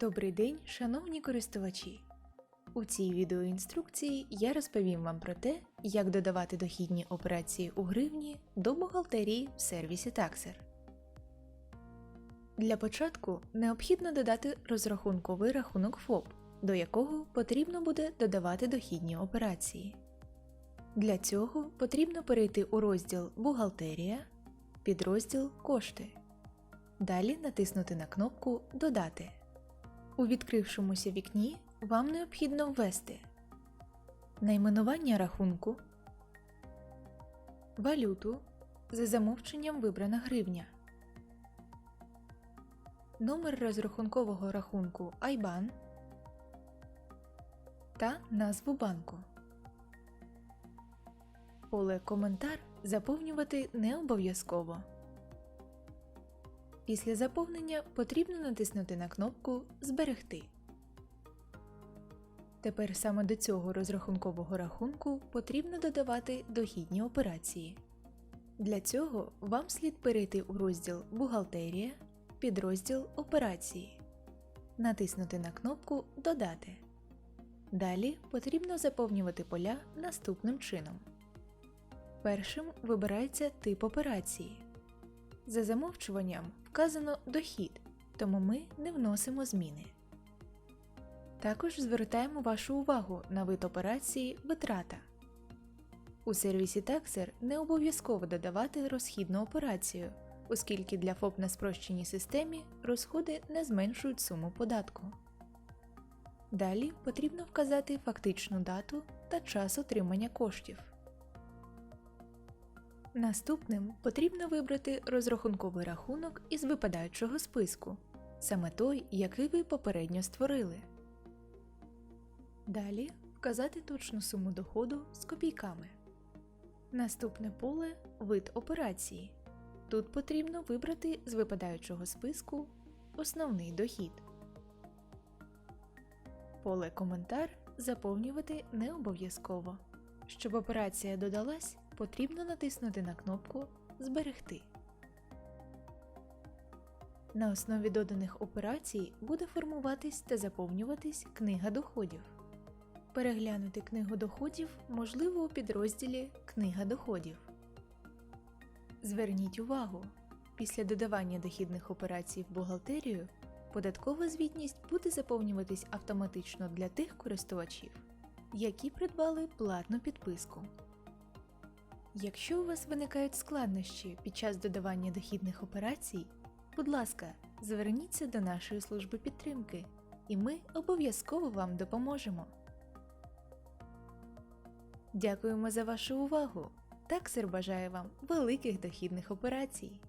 Добрий день, шановні користувачі! У цій відеоінструкції я розповім вам про те, як додавати дохідні операції у гривні до бухгалтерії в сервісі Taxer. Для початку необхідно додати розрахунковий рахунок ФОП, до якого потрібно буде додавати дохідні операції. Для цього потрібно перейти у розділ Бухгалтерія, підрозділ Кошти. Далі натиснути на кнопку Додати. У відкрившомуся вікні вам необхідно ввести найменування рахунку, валюту за замовченням вибрана гривня, номер розрахункового рахунку IBAN та назву банку. Поле Коментар заповнювати не обов'язково. Після заповнення потрібно натиснути на кнопку Зберегти. Тепер саме до цього розрахункового рахунку потрібно додавати дохідні операції. Для цього вам слід перейти у розділ Бухгалтерія, підрозділ Операції, натиснути на кнопку Додати. Далі потрібно заповнювати поля наступним чином. Першим вибирається тип операції. За замовчуванням вказано дохід, тому ми не вносимо зміни. Також звертаємо вашу увагу на вид операції Витрата. У сервісі Taxer не обов'язково додавати розхідну операцію, оскільки для ФОП на спрощеній системі розходи не зменшують суму податку. Далі потрібно вказати фактичну дату та час отримання коштів. Наступним потрібно вибрати розрахунковий рахунок із випадаючого списку, саме той, який ви попередньо створили. Далі вказати точну суму доходу з копійками. Наступне поле вид операції. Тут потрібно вибрати з випадаючого списку основний дохід. Поле Коментар заповнювати не обов'язково. Щоб операція додалась, потрібно натиснути на кнопку Зберегти. На основі доданих операцій буде формуватись та заповнюватись книга доходів. Переглянути книгу доходів можливо у підрозділі Книга доходів. Зверніть увагу, після додавання дохідних операцій в бухгалтерію податкова звітність буде заповнюватись автоматично для тих користувачів, які придбали платну підписку. Якщо у вас виникають складнощі під час додавання дохідних операцій, будь ласка, зверніться до нашої служби підтримки, і ми обов'язково вам допоможемо. Дякуємо за вашу увагу! Таксер бажає вам великих дохідних операцій!